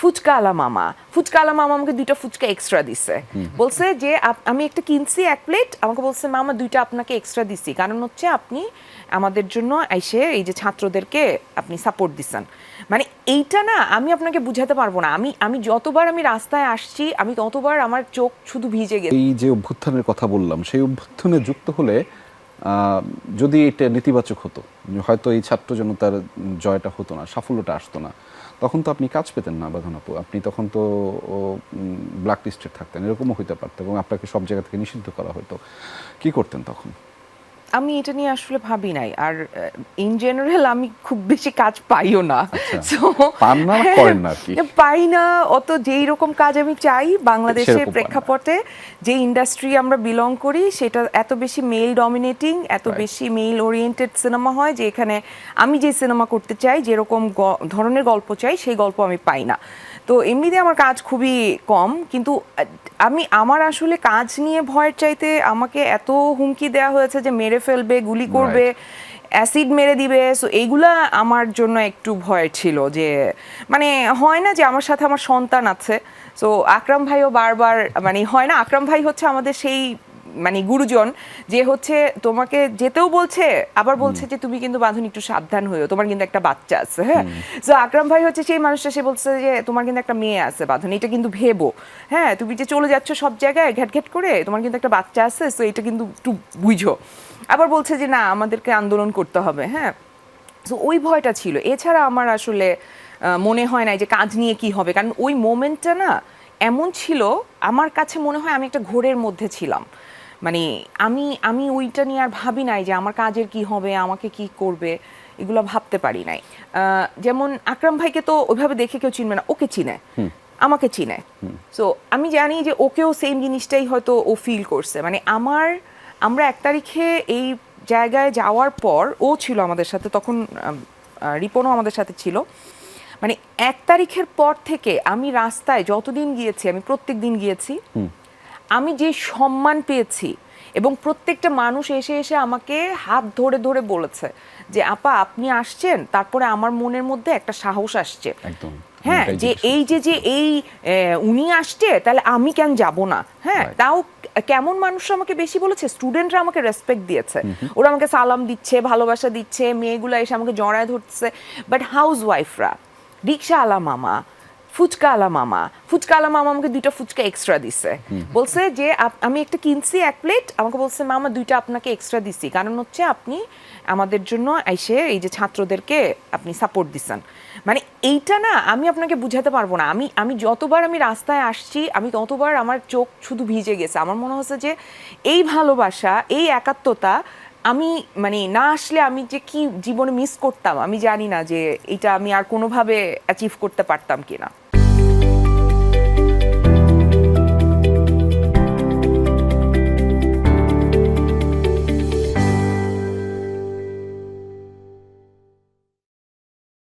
ফুচকা আলা মামা। ফুচকা আলা মামা আমাকে দুইটা ফুচকা এক্সট্রা দিছে। বলছে যে আমি একটা কিনছি এক প্লেট আমাকে বলছে, মামা, দুইটা আপনাকে এক্সট্রা দিছি। কারণ হচ্ছে আপনি আমাদের জন্য এসে এই যে ছাত্রদেরকে আপনি সাপোর্ট দিচ্ছেন মানে এইটা না, আমি আপনাকে বুঝাতে পারব না। আমি আমি যতবার আমি রাস্তায় আসছি, আমি ততবার আমার চোখ শুধু ভিজে গেছে। এই যে অভ্যুত্থানের কথা বললাম, সেই অভ্যুত্থানে যুক্ত হলে যদি এটা নেতিবাচক হতো, হয়তো এই ছাত্র যেন তার জয়টা হতো না, সাফল্যটা আসতো না, তখন তো আপনি কাজ পেতেন না, বাধন আপু। আপনি তখন তো ব্ল্যাক লিস্টেড থাকতেন, এরকমও হইতে পারতো এবং আপনাকে সব জায়গা থেকে নিষিদ্ধ করা হতো কি করতেন তখন? আমি এটা নিয়ে আসলে ভাবি নাই। আর ইন জেনারেল আমি খুব বেশি কাজ পাইও না। কি। পাই না অত যেই রকম কাজ আমি চাই বাংলাদেশের। প্রেক্ষাপটে যে ইন্ডাস্ট্রি আমরা বিলং করি সেটা এত বেশি মেল ডমিনেটিং এত বেশি মেল ওরিয়েন্টেড সিনেমা হয় যে এখানে আমি যে সিনেমা করতে চাই যেরকম ধরনের গল্প চাই সেই গল্প আমি পাই না। তো এমনিতে আমার কাজ খুবই কম কিন্তু আমি আমার আসলে কাজ নিয়ে ভয়ের চাইতে আমাকে এত হুমকি দেওয়া হয়েছে যে মেরে ফেলবে গুলি করবে অ্যাসিড মেরে দিবে সো এইগুলা আমার জন্য একটু ভয় ছিল যে মানে হয় না যে আমার সাথে আমার সন্তান আছে সো আকরাম ভাইও বারবার মানে হয় না আকরাম ভাই হচ্ছে আমাদের সেই মানে গুরুজন যে হচ্ছে তোমাকে যেতেও বলছে আবার বলছে যে তুমি কিন্তু বাঁধন একটু সাবধান হইও তোমার কিন্তু একটা বাচ্চা আছে হ্যাঁ? তো আকরাম ভাই হচ্ছে সেই মানুষটা সে বলছে যে তোমার কিন্তু একটা মেয়ে আছে বাঁধন এটা কিন্তু ভেবো হ্যাঁ? তুমি যে চলে যাচ্ছ সব জায়গায় ঘ্যাট ঘ্যাট করে তোমার কিন্তু একটা বাচ্চা আছে তো এটা কিন্তু একটু বুঝো। আবার বলছে যে না আমাদেরকে আন্দোলন করতে হবে হ্যাঁ? তো ওই ভয়টা ছিল। এছাড়া আমার আসলে মনে হয় না যে কাজ নিয়ে কি হবে কারণ ওই মোমেন্টটা না এমন ছিল আমার কাছে মনে হয় আমি একটা ঘোরের মধ্যে ছিলাম। মানে আমি আমি ওইটা নিয়ে আর ভাবি নাই যে আমার কাজের কি হবে আমাকে কি করবে এগুলো ভাবতে পারি নাই। যেমন আকরাম ভাইকে তো ওইভাবে দেখে কেউ চিনবে না ওকে চিনে। আমাকে চিনে। সো আমি জানি যে ওকেও সেম জিনিসটাই হয়তো ও ফিল করছে। মানে আমার আমরা এক তারিখে এই জায়গায় যাওয়ার পর ও ছিল আমাদের সাথে তখন রিপনও আমাদের সাথে ছিল। মানে এক তারিখের পর থেকে আমি রাস্তায় যতদিন গিয়েছি আমি প্রত্যেক দিন গিয়েছি। আমি যে সম্মান পেয়েছি এবং প্রত্যেকটা মানুষ এসে এসে আমাকে হাত ধরে ধরে বলেছে যে আপা আপনি আসছেন? তারপরে আমার মনের মধ্যে একটা সাহস আসছে। একদম। হ্যাঁ যে এই যে যে এই উনি আসছে তাহলে আমি কেন যাব না? হ্যাঁ তাও কেমন মানুষ আমাকে বেশি বলেছে? স্টুডেন্টরা আমাকে রেসপেক্ট দিয়েছে। ওরা আমাকে সালাম দিচ্ছে ভালোবাসা দিচ্ছে মেয়েগুলো এসে আমাকে জড়ায় ধরছে। বাট হাউস ওয়াইফরা রিক্সা আলা মামা ফুচকা আলা মামা। ফুচকা আলা মামা আমাকে দুইটা ফুচকা এক্সট্রা দিছে। বলছে যে আমি একটা কিনছি এক প্লেট আমাকে বলছে, মামা, দুইটা আপনাকে এক্সট্রা দিছি। কারণ হচ্ছে আপনি আমাদের জন্য এসে এই যে ছাত্রদেরকে আপনি সাপোর্ট দিচ্ছেন মানে এইটা না, আমি আপনাকে বুঝাতে পারব না। আমি আমি যতবার আমি রাস্তায় আসছি, আমি ততবার আমার চোখ শুধু ভিজে গেছে। আমার মনে হচ্ছে যে এই ভালোবাসা, এই একাত্মতা, আমি মানে না আসলে আমি যে কি জীবনে মিস করতাম, আমি জানি না যে এটা আমি আর কোনোভাবে অ্যাচিভ করতে পারতাম কিনা।